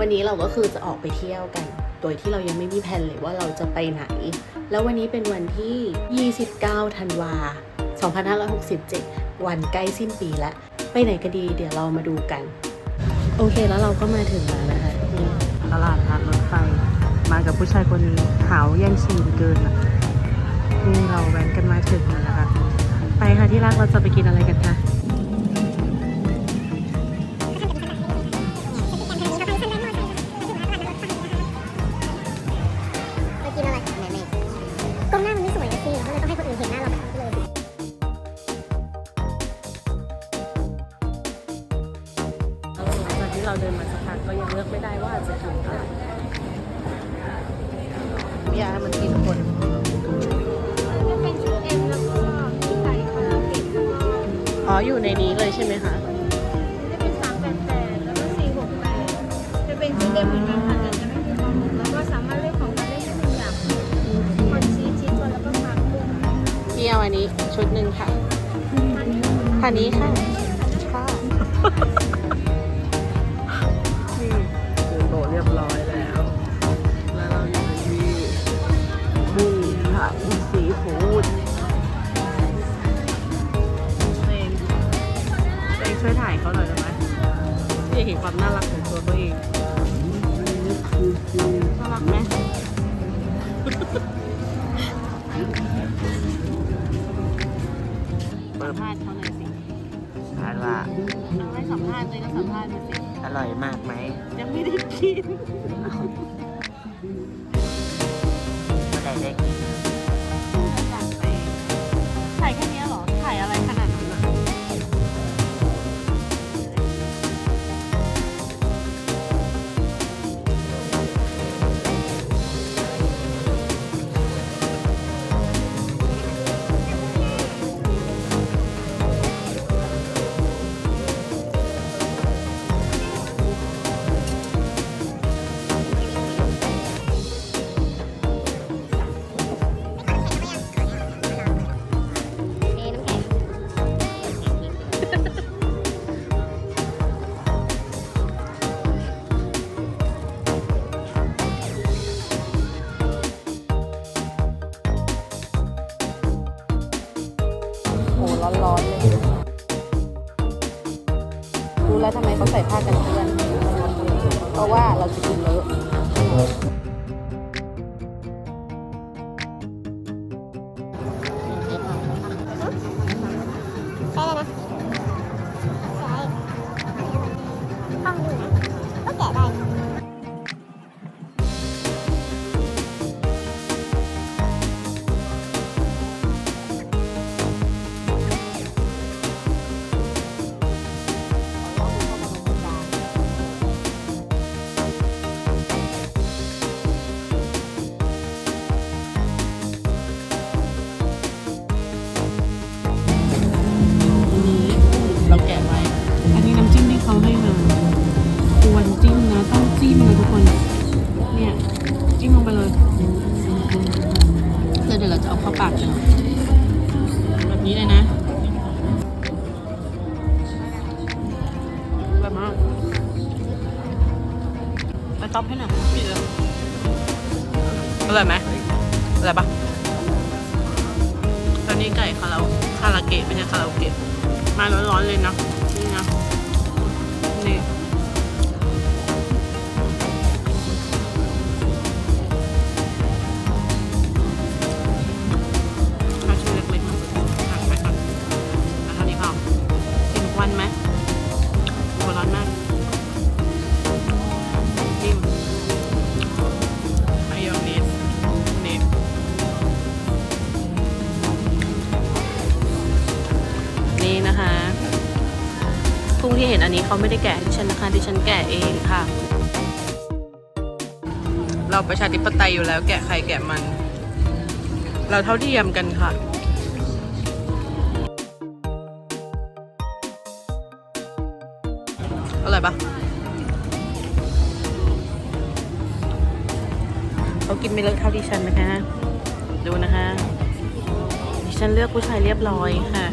วันนี้เราก็คือจะออกไปเที่ยวกัน โดยที่เรายังไม่มีแผนเลยว่าเราจะไปไหน แล้ววันนี้เป็นวันที่ 29 ธันวา 2567 วันใกล้สิ้นปีแล้ว ไปไหนก็ดี เดี๋ยวเรามาดูกัน โอเคแล้วเราก็มาถึงแล้วนะคะนี่ตลาดนัดรถไฟ มากับผู้ชายคนนี้หาวแย่งชิงเกินอะนี่เราแว้นกันมาถึงแล้วนะคะ ไปค่ะที่รักเราจะไปกินอะไรกันคะ แล้วก็สามารถเลือกของทานได้แค่หนึ่งอย่างคนชีสชีสคนแล้วก็ผักกุ้งพี่เอาอันนี้ชุดหนึ่งค่ะคันนี้ค่ะ เห็นความน่ารักของตัวเขาเองน่ารักไหมสัมภาษณ์เขาหน่อยสิถามว่าเอาให้สัมภาษณ์เลยก็สัมภาษณ์มาสิอร่อยมากไหมยังไม่ได้กิน รอยู่แล้วแกะใครแกะมัน เราเท่าเทียมกันค่ะอร่อยปะเขากินไม่เลิกเท่าดิฉันนะคะ ดูนะคะ ดิฉันเลือกผู้ชายเรียบร้อยค่ะ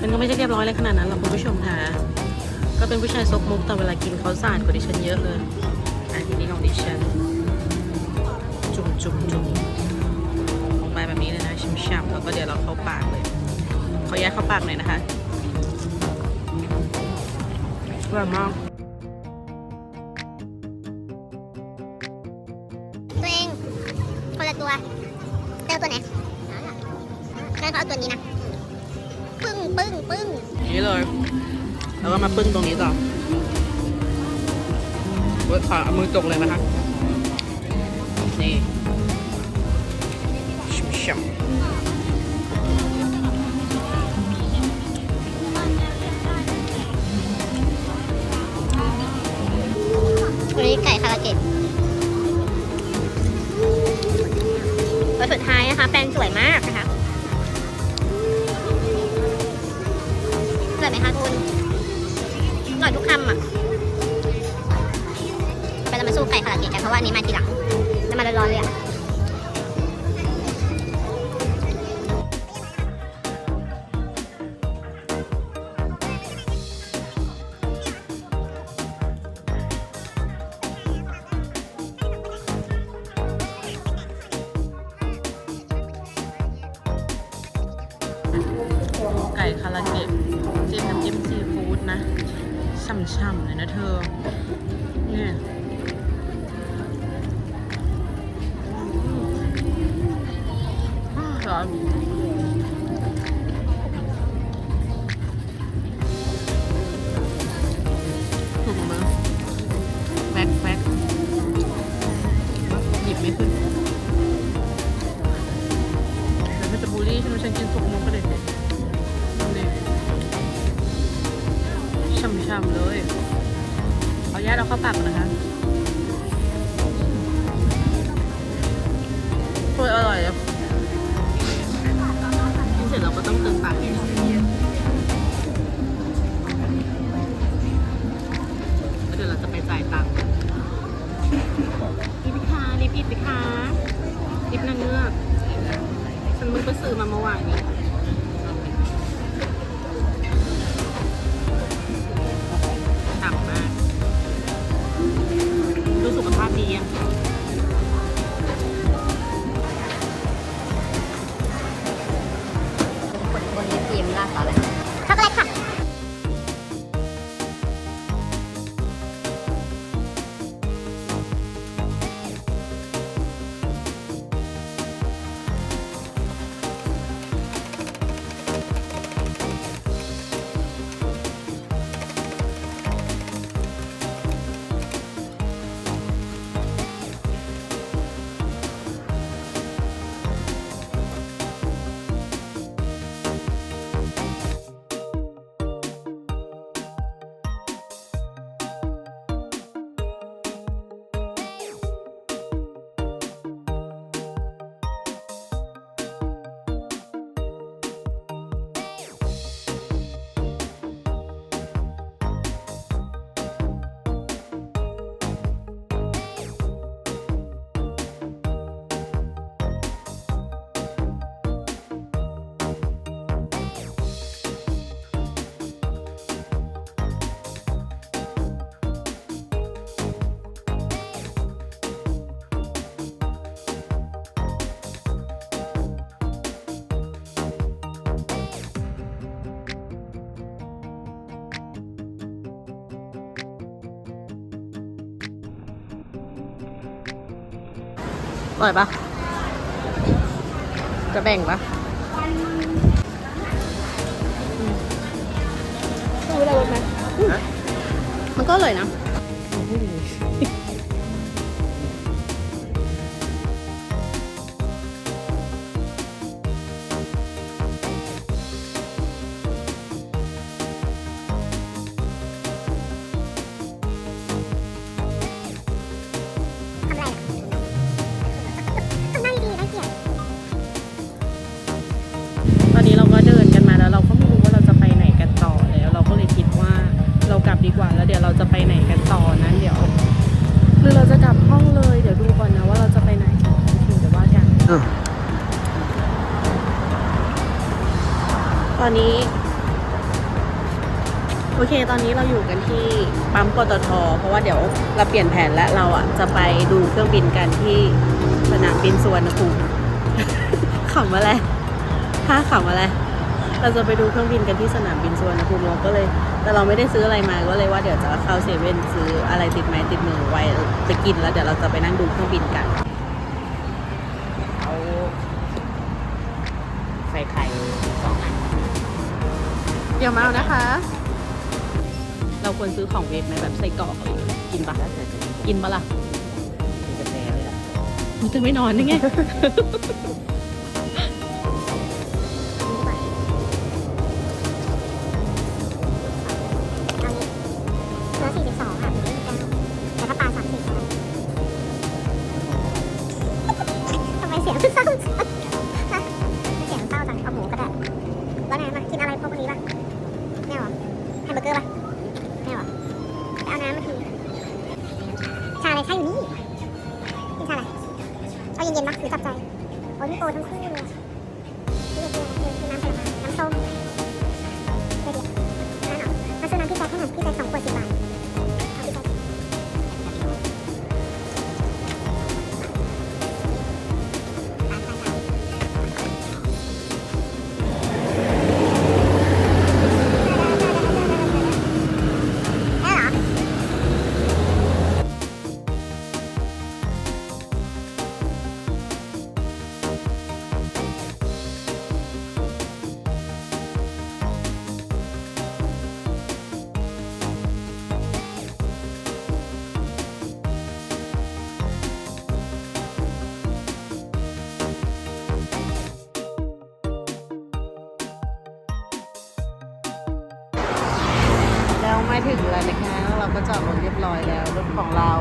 มันก็ไม่ใช่เรียบร้อยเลยขนาดนั้นหรอกคุณผู้ชมค่ะ ก็เป็นผู้ชายซกมุกแต่เวลากินเขาสะอาดกว่าดิฉันเยอะเลย ช่ำจุ่มจุ่มจุ่มลงไปแบบนี้เลยนะช่ำๆแล้วก็เดี๋ยวเราเข้าปากเลยเขาแยกเข้าปากหนยนะคะอร่อยมากตัวเองคนละตัวเจอตัวไหนงั้นเขาเอาตัวนี้นะ ปึ้งปึ้งปึ้งนี่เลย แล้วก็มาปึ้งตรงนี้ต่อ มือขอเอมือจกเลยนะฮะนี่ เพราะว่าอันนี้มาทีหลังน้ำมานร้อนเลยอะไก่คาราเกะจิ้มน้ำจิ้มซีฟู้ดนะช่ำๆเลยนะเธอเนี่ย família. อร่อยปะจะแบ่งปะรู้อะไไหมมันก็อร่อยนะ ตอนนี้เราอยู่กันที่ปั๊มปตท เพราะว่าเดี๋ยวเราเปลี่ยนแผนแล้วเราอะจะไปดูเครื่องบินกันที่สนามบินสุวรรณภูมิขำอะไรถ้าขำอะไร เราจะไปดูเครื่องบินกันที่สนามบินสุวรรณภูมิเราก็เลย แต่เราไม่ได้ซื้ออะไรมาก็เลยว่าเดี๋ยวจะเข้าเซเว่นซื้ออะไรติดไม้ติดมือไว้ไปกินแล้วเดี๋ยวเราจะไปนั่งดูเครื่องบินกันเอาใส่ไข่สองอันเดี๋ยวมาเอานะคะ เราควรซื้อของเวฟไหมแบบไส้กรอกอะไรอย่างเงี้ยกินปะแล้วแต่จะกินปะล่ะ กินกาแฟเลยล่ะมันจะไม่นอนได้ไง ชาอะไรชาอยู่นี่กินชาอะไรเอาเย็นๆป่ะหรือจับใจโอ้ยมีโตทั้งคู่เลย มาถึงแล้วนะคะแล้วเราก็จอดรถเรียบร้อยแล้ว รถของเรา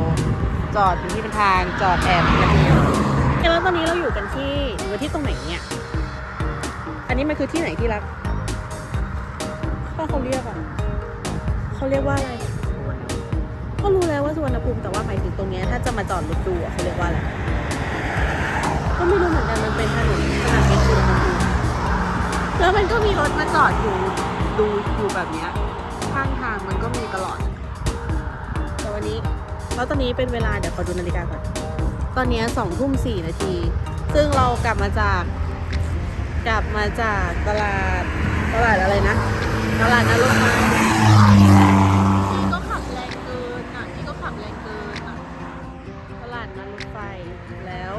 จอดเป็นที่เป็นทางจอดแอบกันแล้วตอนนี้เราอยู่กันที่อยู่ที่ตรงไหนเนี่ย อันนี้มันคือที่ไหนที่รักถ้าเขาเรียกอะเขาเรียกว่าอะไร ก็รู้แล้วว่าสุวรรณภูมิแต่ว่าหมายถึงตรงนี้ถ้าจะมาจอดรถดูอะเขาเรียกว่าอะไร ก็ไม่รู้เหมือนกันมันเป็นถนนสนามบินสุวรรณภูมิแล้วมันก็มีรถมาจอดอยู่ดูอยู่แบบเนี้ย มันก็มีตลอดแต่วันนี้แล้วตอนนี้เป็นเวลาเดี๋ยวขอดูนาฬิกาก่อน ตอนนี้สองทุ่มสี่นาที ซึ่งเรากลับมาจาก กลับมาจากตลาดตลาดอะไรนะ ตลาดนรกมานี่ก็ขับแรงเกินอะนี่ก็ขับแรงเกินอะตลาดนัดรถไฟแล้ว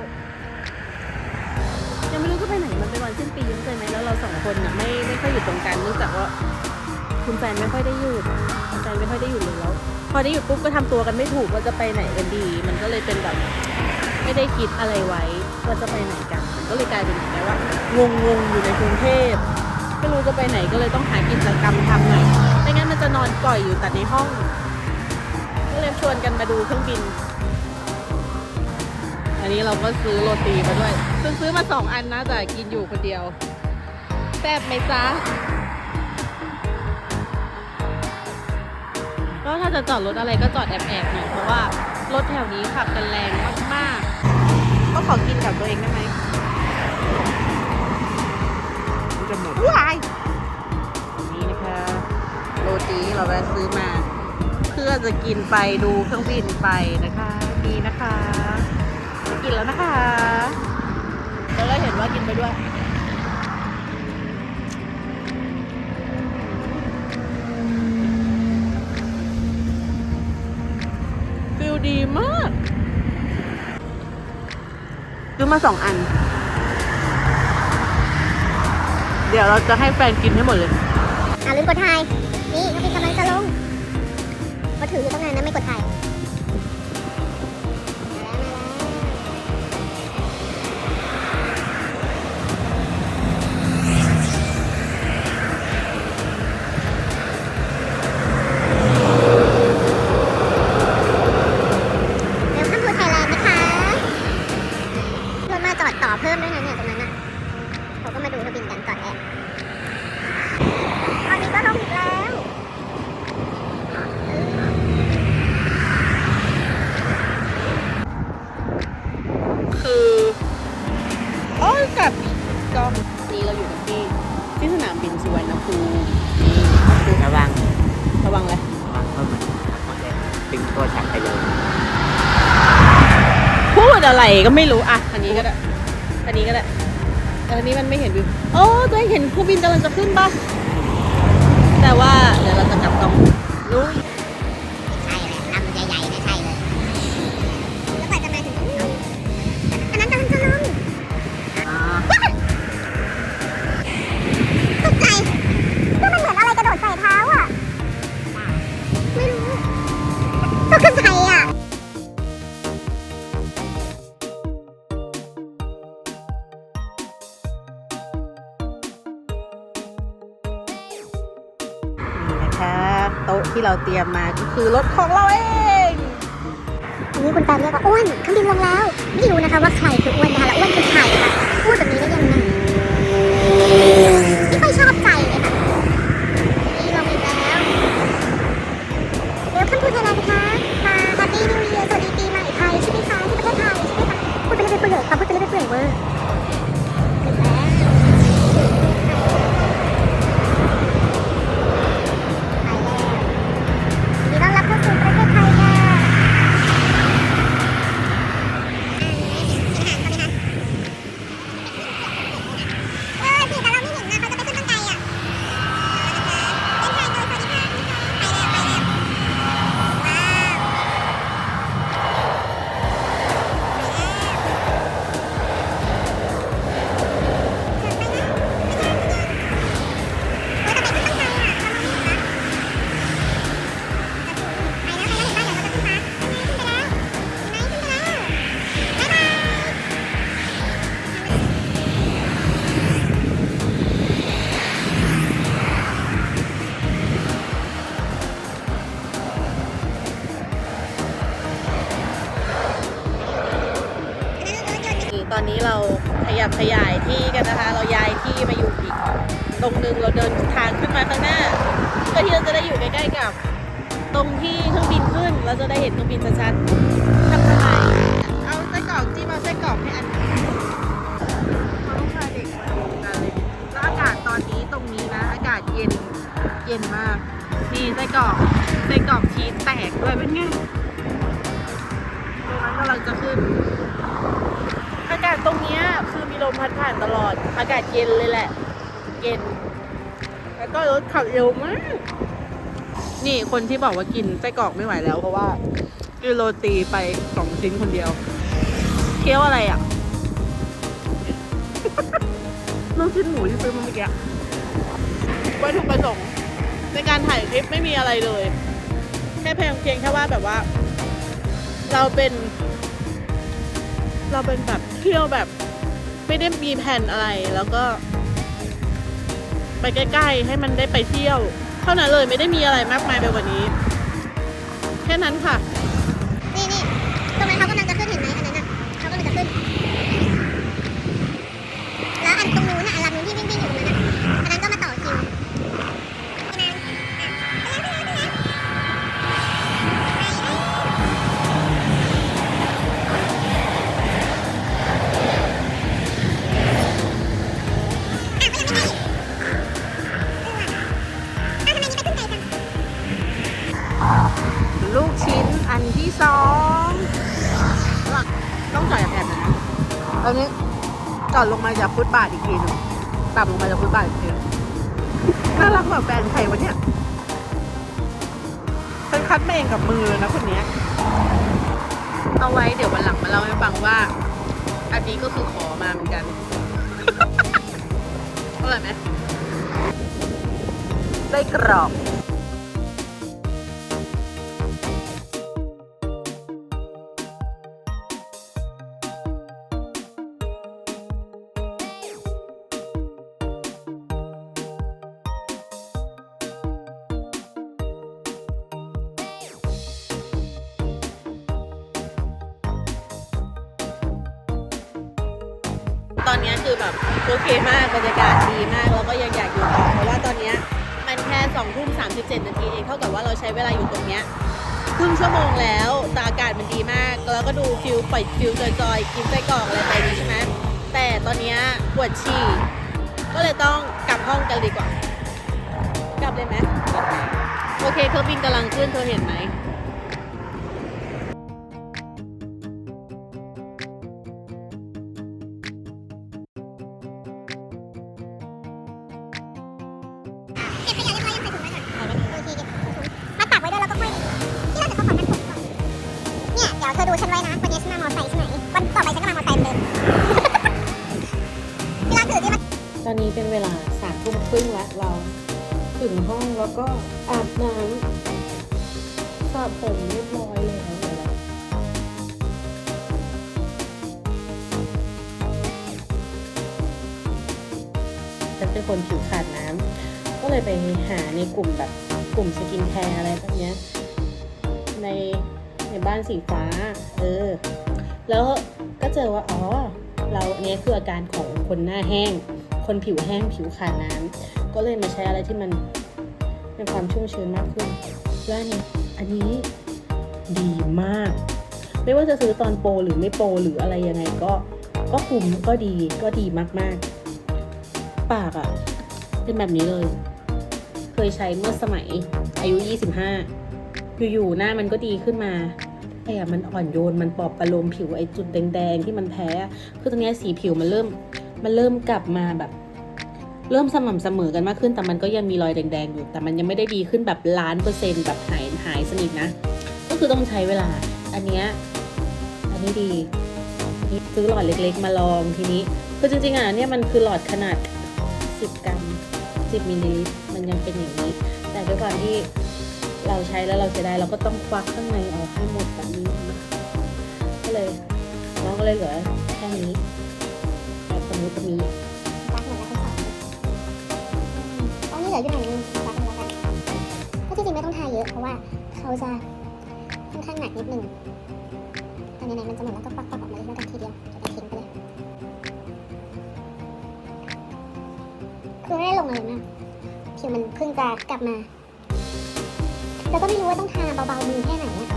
ยังไม่รู้จะไปไหนมันเป็นวันสิ้นปียังเคยไหมแล้วเราสองคนน่ะไม่ไม่ค่อยอยู่ตรงกันเนื่องจากว่า คุณแฟนไม่ค่อยได้หยุด คุณแฟนไม่ค่อยได้หยุดเลยแล้ว พอได้หยุดปุ๊บก็ทำตัวกันไม่ถูกว่าจะไปไหนกันดี มันก็เลยเป็นแบบไม่ได้คิดอะไรไว้ว่าจะไปไหนกัน มันก็เลยกลายเป็นอย่างนี้ว่างงงๆอยู่ในกรุงเทพไม่รู้จะไปไหนก็เลยต้องหากิจกรรมทำหน่อยไม่งั้นมันจะนอนก่อยอยู่แต่ในห้อง ก็เลยชวนกันมาดูเครื่องบิน อันนี้เราก็ซื้อโรตีมาด้วย ซื้อมาสองอันนะแต่กินอยู่คนเดียวแซ่บไหมจ๊ะ ก็ถ้าจะจอดรถอะไรก็จอดแอบๆหน่อยเพราะว่ารถแถวนี้ขับกันแรงมากๆ ก็ขอกินกับตัวเองได้ไหมมันจะหมดว้ายนี่นะคะโรตีเราแวะซื้อมา เพื่อจะกินไปดูเครื่องบินไปนะคะนี่นะคะจะกินแล้วนะคะแล้วเราเห็นว่ากินไปด้วย ดีมากซื้อมาสองอัน เดี๋ยวเราจะให้แฟนกินให้หมดเลย อ่าลืมกดถ่าย นี่เขาเป็นกำลังจะลงก็ถืออยู่ตั้งนานนะไม่กดถ่าย อะไรก็ไม่รู้อะอันนี้ก็ได้อันนี้ก็ได้แต่อันนี้มันไม่เห็นวิวโอ้ตัวเองเห็นเครื่องบินกำลังจะขึ้นปะแต่ว่าเดี๋ยวเราจะกลับกล้องรู้ เราเตรียมมาก็คือรถของเราเองอันนี้คุณแฟนเรียกว่าอ้วนเครื่องบินลงแล้ว ไม่รู้นะคะว่าใครคืออ้วนนะคะแล้วอ้วนคือใครคะพูดแบบนี้ได้ยังไงไม่ค่อยชอบใจเลยค่ะนี่ลงอีกแล้วเวลคัมทูไทยแลนด์นะคะมาแฮปปี้นิวเยียร์สวัสดีปีใหม่ไทยใช่ไหมคะที่ประเทศไทยใช่ไหมคะพูดไปเรื่อยๆเปื่อยคำพูดไปเรื่อยๆเปื่อยๆเวอร์ กจิ้มเอาไส้กรอกให้อันเขาต้องพาเด็กมาดูกันเลยแล้วอากาศตอนนี้ตรงนี้นะ อากาศเย็นเย็นมากนี่ไส้กรอกไส้กรอกชีสแตกด้วยเป็นไงตรงนั้นกำลังจะขึ้น อากาศตรงเนี้ยคือมีลมพัดผ่านตลอด อากาศเย็นเลยแหละ เย็น แล้วก็รถขับเร็วมาก นี่คนที่บอกว่ากินไส้กรอกไม่ไหวแล้วเพราะว่ากินโรตีไปสองชิ้นคนเดียว เคี้ยวอะไรอะ ลูกชิ้นหมูที่ซื้อมาเมื่อกี้วัตถุประสงค์ในการถ่ายคลิปไม่มีอะไรเลย แค่เพียงเพียงแค่ว่าแบบว่า เราเป็น เราเป็นแบบเที่ยวแบบ ไม่ได้มีแผนอะไรแล้วก็ ไปใกล้ๆ ให้มันได้ไปเที่ยว เท่านั้นเลยไม่ได้มีอะไรมากมายไปกว่านี้ แค่นั้นค่ะ นี่นี่ตรงนั้นเขากำลังจะ ก่อนลงมาจากฟุตบาทอีกทีหนึงต่ำลงมาจากฟุตบาทอีกทีหนึงน่ารักแบบแฟนใครวะเนี่ยฉันคัดมาเองกับมือเลยนะคนเนี้ยเอาไว้เดี๋ยววันหลังมาเล่าให้ฟังว่า อันนี้ก็คือขอมาเหมือนกันอร่อยไหมได้กรอบ สองทุ่มสามสิบเจ็ดนาทีเอง เท่ากับว่าเราใช้เวลาอยู่ตรงเนี้ยครึ่งชั่วโมงแล้วแต่อากาศมันดีมาก แล้วก็ดูฟิลปล่อยฟิลจอยๆ กินไส้กรอกอะไรไปดีใช่ไหมแต่ตอนนี้ปวดฉี่ ก็เลยต้องกลับห้องกันดีกว่า กลับเลยไหมโอเคเครื่องบินกำลังขึ้นเธอเห็นไหม เป็นคนผิวขาดน้ำก็เลยไปหาในกลุ่มแบบกลุ่มสกินแคร์อะไรแบบเนี้ยในในบ้านสีฟ้า เออ แล้วก็เจอว่าอ๋อเราอันนี้คืออาการของคนหน้าแห้ง คนผิวแห้งผิวขาดน้ำก็เลยมาใช้อะไรที่มันมีความชุ่มชื้นมากขึ้นแล้วนนี้อันนี้ดีมาก ไม่ว่าจะซื้อตอนโปรหรือไม่โปรหรืออะไรยังไงก็ก็คุ้มก็ดีก็ดีมากๆ ปากอะ่ะ เป็นแบบนี้เลย เคยใช้เมื่อสมัยอายุ 25 อยู่ๆหน้ามันก็ดีขึ้นมาแต่มันอ่อนโยนมันปลอบประโลมผิวไอ้จุดแดงๆที่มันแพ้คือตรงนี้สีผิวมันเริ่ม มันเริ่มกลับมาแบบ เริ่มสม่ำเสมอกันมากขึ้นแต่มันก็ยังมีรอยแดงๆอยู่ แต่มันยังไม่ได้ดีขึ้นแบบล้านเปอร์เซ็นต์แบบหายหายสนิทนะ ก็คือต้องใช้เวลา อันเนี้ยอันนี้ดีซื้อหลอดเล็กๆ มาลองทีนี้คือจริงๆอะเนี่ยมันคือหลอดขนาด 10 กรัม 10 มิลลิลิตรมันยังเป็นอย่างนี้ แต่ด้วยความที่เราใช้แล้วเราเสียดายเราก็ต้องควักข้างในออกให้หมดแบบนี้นะก็เลยน้องก็เลยเหลือแค่นี้แบบตรงนี้ตรงนี้รักเหมือนกันทั้งสองเลยตอนนี้เหลืออยู่หน่อยนึงรักเหมือนกันก็จริงๆไม่ต้องทาเยอะเพราะว่าเขาจะค่อนข้างหนักนิดนึงแต่ไหนๆมันจะหมดแล้วก็ควักๆออกมาเลยแล้วกันทีเดียวจะทิ้งไป คือไม่ได้ลงอะไรมากผิวมันเพิ่งจะกลับมาแล้วก็ไม่รู้ว่าต้องทาเบาๆมือแค่ไหนอะ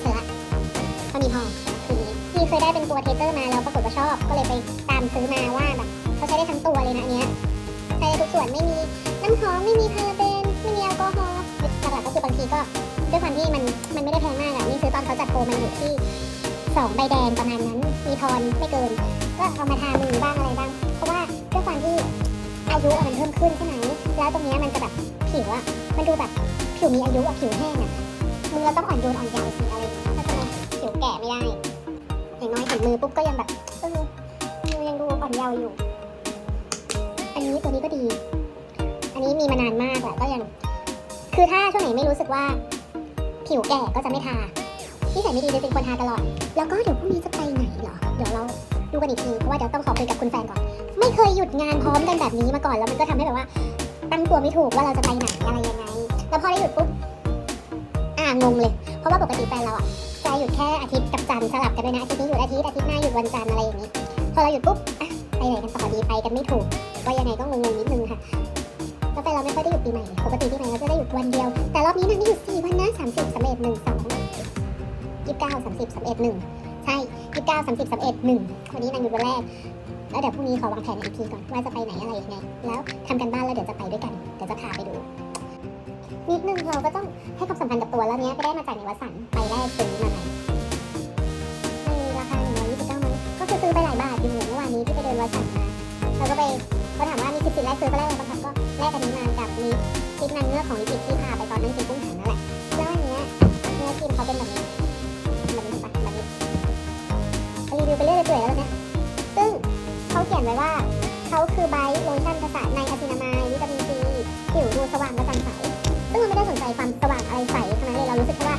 เสร็จละเท่านี้พอคืนนี้ทีเคยได้เป็นตัวเทสเตอร์มาแล้วปรากฏว่าชอบ ก็เลยไปตามซื้อมาว่าแบบเขาใช้ได้ทั้งตัวเลยนะเนี้ยใช้ได้ทุกส่วนไม่มีน้ำหอมไม่มีพาราเบนไม่มีแอลกอฮอล์หลักๆก็คือบางทีก็ ด้วยความที่มันมันไม่ได้แพงมากอะนี่ซื้อตอนเขาจัดโปรมันอยู่ที่สองใบแดงประมาณนั้น มีทอนไม่เกิน ก็เอามาทามือบ้างอะไรบ้าง เพราะว่าด้วยความที่อายุมันเพิ่มขึ้นใช่ไหมแล้วตรงนี้มันจะแบบผิวอะมันดูแบบผิวมีอายุอะผิวแห้งอะมือเราต้องอ่อนโยนอ่อนยาวสิอะไรอย่างเงี้ยถ้าจะมาผิวแก่ไม่ได้อย่างน้อยเห็นมือปุ๊บก็ยังแบบเออมือยังดูอ่อนเยาว์อยู่ อันนี้ตัวนี้ก็ดี อันนี้มีมานานมากแหละก็ยัง คือถ้าช่วงไหนไม่รู้สึกว่า ผิวแก่ก็จะไม่ทาที่ใส่ไม่ดีเลยเป็นคนทาตลอด แล้วก็เดี๋ยวพรุ่งนี้จะไปไหนเหรอ เดี๋ยวเราดูกันอีกทีเพราะว่าเดี๋ยวต้องขอคุยกับคุณแฟนก่อน ไม่เคยหยุดงานพร้อมกันแบบนี้มาก่อนแล้วมันก็ทำให้แบบว่า ตั้งตัวไม่ถูกว่าเราจะไปไหนอะไรยังไง แล้วพอได้หยุดปุ๊บอ่างงเลย เพราะว่าปกติแฟนเราอะจะหยุดแค่อาทิตย์กับจันทร์สลับกันด้วยนะอาทิตย์นี้หยุดอาทิตย์อาทิตย์หน้าหยุดวันจันทร์อะไรอย่างนี้พอเราหยุดปุ๊บอะไปไหนกันต่อดีไปกันไม่ถูกก็ยังไงก็งงๆนิดนึงค่ะ เราไม่ค่อยได้หยุดปีใหม่ ปกติปีใหม่เราจะได้หยุดวันเดียว แต่รอบนี้นางได้หยุดสี่วันนะสามสิบสามเอ็ดหนึ่งสองยี่สิบเก้าสามสิบสามเอ็ดหนึ่งใช่ยี่สิบเก้าสามสิบสามเอ็ดหนึ่งวันนี้นางหยุดวันแรก แล้วเดี๋ยวพรุ่งนี้ขอวางแผนอีกทีก่อนว่าจะไปไหนอะไรยังไง แล้วทำกันบ้านแล้วเดี๋ยวจะไปด้วยกัน เดี๋ยวจะพาไปดู นิดนึงเราก็ต้องให้ความสำคัญกับตัวแล้วเนี้ยไปได้มาจากในวัดสันไปแรกซื้อมาไหนในราคาหนึ่งร้อยยี่สิบเก้ามันก็คือซื้อไปหลายบาทอยู่เมื่อวานนี้ที่ไปเดินวัดสันมาเราก็ไป เขาถามว่ามีสิทธิ์แรกซื้อก็แรกเลยบางครั้งก็แลกกันนี้มากับมีคลิปนางเงือกของลิปิที่พาไปตอนนั่งกินกุ้งถังนั่นแหละแล้วอันเนี้ยเนื้อครีมเขาเป็นแบบนี้แบบนี้ปะแบบนี้รีวิวไปเรื่อยๆเปื่อยแล้วเนี่ยซึ่งเขาเขียนไว้ว่าเขาคือไบท์โลชั่นภาษาในอะซินามายวิตามินซีผิวดูสว่างกระจ่างใสซึ่งเราไม่ได้สนใจความสว่างอะไรใสทั้งนั้นเลยเรารู้สึกแค่ว่า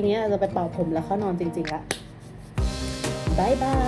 ทีนี้เราจะไปเป่าผมแล้วเข้านอนจริงๆละบายบาย